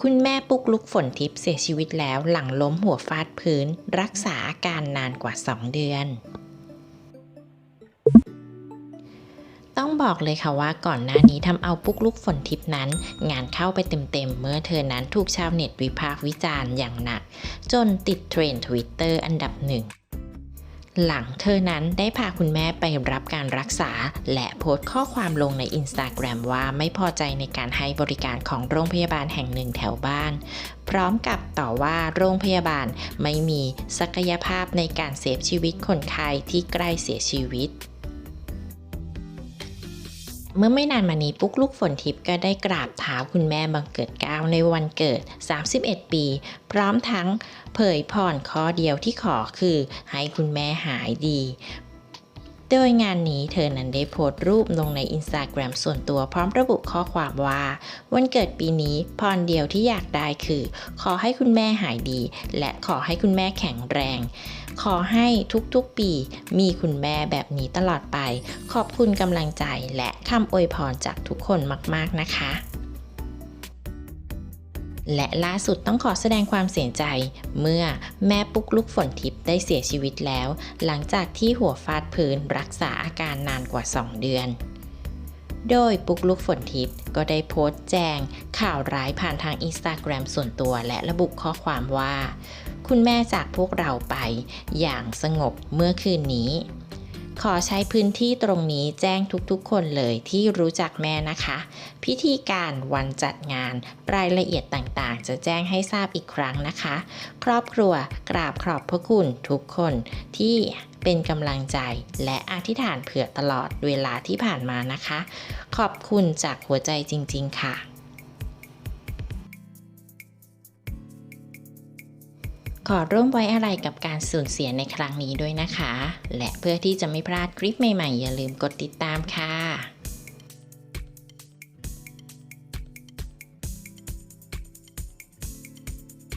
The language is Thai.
คุณแม่ปุกลุกฝนทิพย์เสียชีวิตแล้วหลังล้มหัวฟาดพื้น รักษาอาการนานกว่า 2 เดือน ต้องบอกเลยค่ะว่าก่อนหน้านี้ทำเอาปุกลุกฝนทิพย์นั้น งานเข้าไปเต็มๆ เมื่อเธอนั้นถูกชาวเน็ตวิพากษ์วิจารณ์อย่างหนัก จนติดเทรนด์ทวิตเตอร์อันดับหนึ่ง หลังเธอนั้นได้พาคุณแม่ไปรับการรักษา และโพสต์ข้อความลงในอินสตาแกรมว่าไม่พอใจในการให้บริการของโรงพยาบาลแห่งหนึ่งแถวบ้าน พร้อมกับต่อว่าโรงพยาบาลไม่มีศักยภาพในการเซฟชีวิตคนไข้ที่ใกล้เสียชีวิต เมื่อไม่นานมานี้ปุ๊กลูกฝนทิพย์ก็ได้กราบเท้าคุณแม่บังเกิดเกล้าวในวันเกิด 31 ปี พร้อมทั้งเผยผ่อนข้อเดียวที่ขอคือให้คุณแม่หายดี โดยงานนี้เธอนั้นได้โพสต์รูปลงใน Instagram ส่วนตัวพร้อมระบุข้อความว่า วันเกิดปีนี้พรเดียวที่อยากได้คือ ขอให้คุณแม่หายดี และขอให้คุณแม่แข็งแรง ขอให้ทุกๆปีมีคุณแม่แบบนี้ตลอดไป ขอบคุณกำลังใจและคำอวยพรจากทุกคนมากๆนะคะ และล่าสุดต้องขอแสดงความเสียใจ เมื่อแม่ปุ๊กลุกฝนทิพย์ได้เสียชีวิตแล้ว หลังจากที่หัวฟาดพื้นรักษาอาการนานกว่า 2 เดือน โดยปุ๊กลุกฝนทิพย์ก็ได้โพสต์แจง ข่าวร้ายผ่านทาง Instagram ส่วนตัวและระบุข้อความว่า คุณแม่จากพวกเราไป อย่างสงบเมื่อคืนนี้ ขอใช้พื้นที่ตรงนี้แจ้งทุกๆ คนเลยที่รู้จักแม่นะคะ พิธีการวันจัดงานรายละเอียดต่างๆ จะแจ้งให้ทราบอีกครั้งนะคะ ครอบครัวกราบขอบพระคุณทุกคนที่เป็นกำลังใจและอธิษฐานเผื่อตลอดเวลาที่ผ่านมานะคะ ขอบคุณจากหัวใจจริง ๆ ค่ะ ขอร่วมไว้อะไรกับการสูญเสียในครั้งนี้ด้วยนะคะ และเพื่อที่จะไม่พลาดคลิปใหม่ๆ อย่าลืมกดติดตามค่ะ